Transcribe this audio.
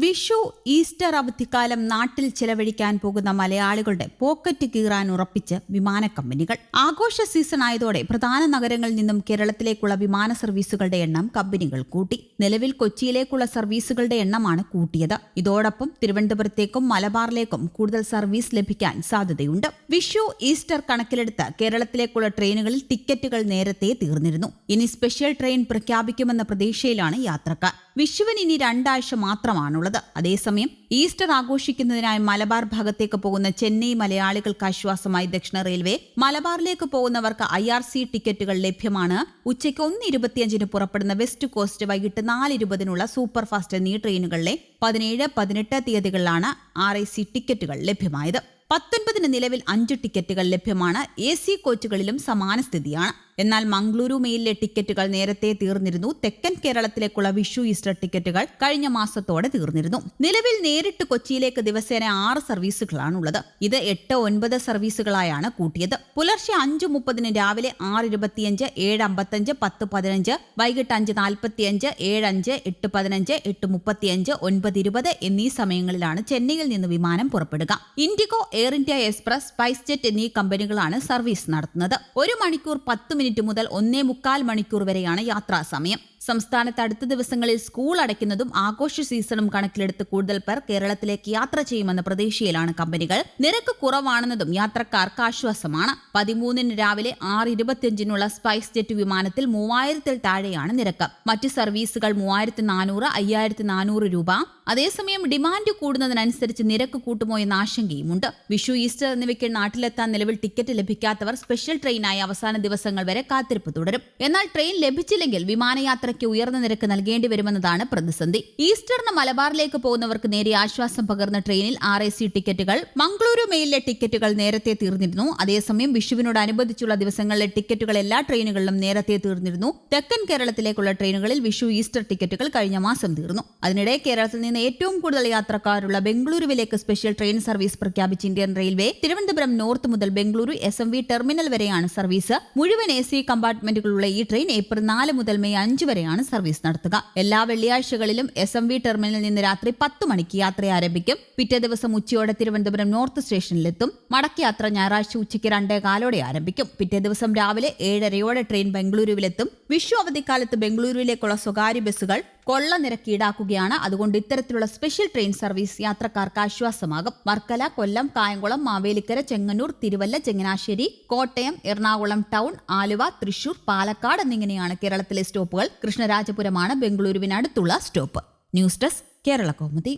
Vishu Easter അവധിക്കാലം നാട്ടിൽ ചെലവഴിക്കാൻ പോകുന്ന മലയാളികളുടെ പോക്കറ്റ് കീറാൻ ഉറപ്പിച്ച് വിമാന കമ്പനികൾ. ആഘോഷ സീസൺ ആയതോടെ പ്രധാന നഗരങ്ങളിൽ നിന്നും കേരളത്തിലേക്കുള്ള വിമാന സർവീസുകളുടെ എണ്ണം കമ്പനികൾ കൂട്ടി. നിലവിൽ കൊച്ചിയിലേക്കുള്ള സർവീസുകളുടെ എണ്ണമാണ് കൂട്ടിയത്. ഇതോടൊപ്പം തിരുവനന്തപുരത്തേക്കും മലബാറിലേക്കും കൂടുതൽ സർവീസ് ലഭിക്കാൻ സാധ്യതയുണ്ട്. വിഷു ഈസ്റ്റർ കണക്കിലെടുത്ത് കേരളത്തിലേക്കുള്ള ട്രെയിനുകളിൽ ടിക്കറ്റുകൾ നേരത്തെ തീർന്നിരുന്നു. ഇനി സ്പെഷ്യൽ ട്രെയിൻ പ്രഖ്യാപിക്കുമെന്ന പ്രതീക്ഷയിലാണ് യാത്രക്കാർ. വിഷുവിന് ഇനി രണ്ടാഴ്ച മാത്രമാണുള്ളത്. അതേസമയം ഈസ്റ്റർ ആഘോഷിക്കുന്നതിനായി മലബാർ ഭാഗത്തേക്ക് പോകുന്ന ചെന്നൈ മലയാളികൾക്ക് ആശ്വാസമായി ദക്ഷിണ റെയിൽവേ മലബാറിലേക്ക് പോകുന്നവർക്ക് ഐ ആർ സി ടിക്കറ്റുകൾ ലഭ്യമാണ്. ഉച്ചയ്ക്ക് ഒന്ന് ഇരുപത്തിയഞ്ചിന് പുറപ്പെടുന്ന വെസ്റ്റ് കോസ്റ്റ് വൈകിട്ട് നാല് ഇരുപതിനുള്ള സൂപ്പർ ഫാസ്റ്റ് എന്നീ ട്രെയിനുകളിലെ പതിനേഴ് പതിനെട്ട് തീയതികളിലാണ് ആർ ഐ സി ടിക്കറ്റുകൾ ലഭ്യമായത്. പത്തൊൻപതിന് നിലവിൽ അഞ്ച് ടിക്കറ്റുകൾ ലഭ്യമാണ്. എ സി കോച്ചുകളിലും സമാന സ്ഥിതിയാണ്. എന്നാൽ മംഗളൂരു മെയിലിലെ ടിക്കറ്റുകൾ നേരത്തെ തീർന്നിരുന്നു. തെക്കൻ കേരളത്തിലേക്കുള്ള വിഷു ഈസ്റ്റർ ടിക്കറ്റുകൾ കഴിഞ്ഞ മാസത്തോടെ തീർന്നിരുന്നു. നിലവിൽ നേരിട്ട് കൊച്ചിയിലേക്ക് ദിവസേന ആറ് സർവീസുകളാണുള്ളത്. ഇത് എട്ട് ഒൻപത് സർവീസുകളായാണ് കൂട്ടിയത്. പുലർച്ചെ അഞ്ചു മുപ്പതിന് രാവിലെ ആറ് ഇരുപത്തിയഞ്ച് ഏഴ് അമ്പത്തഞ്ച് പത്ത് പതിനഞ്ച് വൈകിട്ട് അഞ്ച് നാൽപ്പത്തിയഞ്ച് ഏഴ് അഞ്ച് എട്ട് പതിനഞ്ച് എട്ട് മുപ്പത്തിയഞ്ച് ഒൻപത് ഇരുപത് എന്നീ സമയങ്ങളിലാണ് ചെന്നൈയിൽ നിന്ന് വിമാനം പുറപ്പെടുക. IndiGo air India express spice jet എന്നീ കമ്പനികളാണ് സർവീസ് നടത്തുന്നത്. ഒരു മണിക്കൂർ പത്ത് മിനിറ്റ് മുതൽ ഒന്നേ മുക്കാൽ മണിക്കൂർ വരെയാണ് യാത്രാ സമയം. സംസ്ഥാനത്ത് അടുത്ത ദിവസങ്ങളിൽ സ്കൂൾ അടയ്ക്കുന്നതും ആഘോഷ സീസണും കണക്കിലെടുത്ത് കൂടുതൽ പേർ കേരളത്തിലേക്ക് യാത്ര ചെയ്യുമെന്ന പ്രതീക്ഷയിലാണ് കമ്പനികൾ. നിരക്ക് കുറവാണെന്നതും യാത്രക്കാർക്ക് ആശ്വാസമാണ്. പതിമൂന്നിന് രാവിലെ ആറ് ഇരുപത്തിയഞ്ചിനുള്ള സ്പൈസ് ജെറ്റ് വിമാനത്തിൽ മൂവായിരത്തിൽ താഴെയാണ് നിരക്ക്. മറ്റ് സർവീസുകൾ മൂവായിരത്തി നാനൂറ് അയ്യായിരത്തി നാനൂറ് രൂപ അതേസമയം ഡിമാൻഡ് കൂടുന്നതിനനുസരിച്ച് നിരക്ക് കൂട്ടുമോ എന്ന ആശങ്കയുമുണ്ട്. വിഷു ഈസ്റ്റർ എന്നിവയ്ക്ക് നാട്ടിലെത്താൻ നിലവിൽ ടിക്കറ്റ് ലഭിക്കാത്തവർ സ്പെഷ്യൽ ട്രെയിനായി അവസാന ദിവസങ്ങൾ വരെ കാത്തിരിപ്പ് തുടരും. എന്നാൽ ട്രെയിൻ ലഭിച്ചില്ലെങ്കിൽ വിമാനയാത്രയ്ക്ക് ഉയർന്ന നിരക്ക് നൽകേണ്ടി വരുമെന്നതാണ് പ്രതിസന്ധി. ഈസ്റ്ററിന് മലബാറിലേക്ക് പോകുന്നവർക്ക് നേരെ ആശ്വാസം പകർന്ന ട്രെയിനിൽ ആർ എ സി ടിക്കറ്റുകൾ മംഗളൂരു മെയിലിലെ ടിക്കറ്റുകൾ നേരത്തെ തീർന്നിരുന്നു. അതേസമയം വിഷുവിനോടനുബന്ധിച്ചുള്ള ദിവസങ്ങളിലെ ടിക്കറ്റുകൾ എല്ലാ ട്രെയിനുകളിലും നേരത്തെ തീർന്നിരുന്നു. തെക്കൻ കേരളത്തിലേക്കുള്ള ട്രെയിനുകളിൽ വിഷു ഈസ്റ്റർ ടിക്കറ്റുകൾ കഴിഞ്ഞ മാസം തീർന്നു. അതിനിടെ കേരളത്തിൽ നിന്ന് ഏറ്റവും കൂടുതൽ യാത്രക്കാരുള്ള ബംഗളൂരുവിലേക്ക് സ്പെഷ്യൽ ട്രെയിൻ സർവീസ് പ്രഖ്യാപിച്ച ഇന്ത്യൻ റെയിൽവേ തിരുവനന്തപുരം നോർത്ത് മുതൽ Bengaluru S M V terminal വരെയാണ് സർവീസ് മുഴുവൻ എ സി കമ്പാർട്ട്മെന്റുകളുള്ള ഈ ട്രെയിൻ ഏപ്രിൽ നാല് മുതൽ മെയ് അഞ്ച് വരെയാണ് സർവീസ് നടത്തുക. എല്ലാ വെള്ളിയാഴ്ചകളിലും എസ് എം വി ടെർമിനലിൽ നിന്ന് രാത്രി പത്ത് മണിക്ക് യാത്ര ആരംഭിക്കും. പിറ്റേ ദിവസം ഉച്ചയോടെ തിരുവനന്തപുരം നോർത്ത് സ്റ്റേഷനിലെത്തും മടക്കയാത്ര ഞായറാഴ്ച ഉച്ചയ്ക്ക് രണ്ടേ കാലോടെ ആരംഭിക്കും. പിറ്റേ ദിവസം രാവിലെ ഏഴരയോടെ ട്രെയിൻ ബംഗളൂരുവിലെത്തും. വിഷു അവധിക്കാലത്ത് ബംഗളൂരുവിലേക്കുള്ള സ്വകാര്യ ബസ്സുകൾ കൊള്ള നിരക്ക് ഈടാക്കുകയാണ്. അതുകൊണ്ട് ഇത്തരത്തിലുള്ള സ്പെഷ്യൽ ട്രെയിൻ സർവീസ് യാത്രക്കാർക്ക് ആശ്വാസമാകും. വർക്കല കൊല്ലം കായംകുളം മാവേലിക്കര ചെങ്ങന്നൂർ തിരുവല്ല ചങ്ങനാശ്ശേരി കോട്ടയം എറണാകുളം ടൗൺ ആലുവ തൃശൂർ പാലക്കാട് എന്നിങ്ങനെയാണ് കേരളത്തിലെ സ്റ്റോപ്പുകൾ. കൃഷ്ണരാജപുരമാണ് ബംഗളൂരുവിനടുത്തുള്ള stop. News desk Kerala Kaumudi.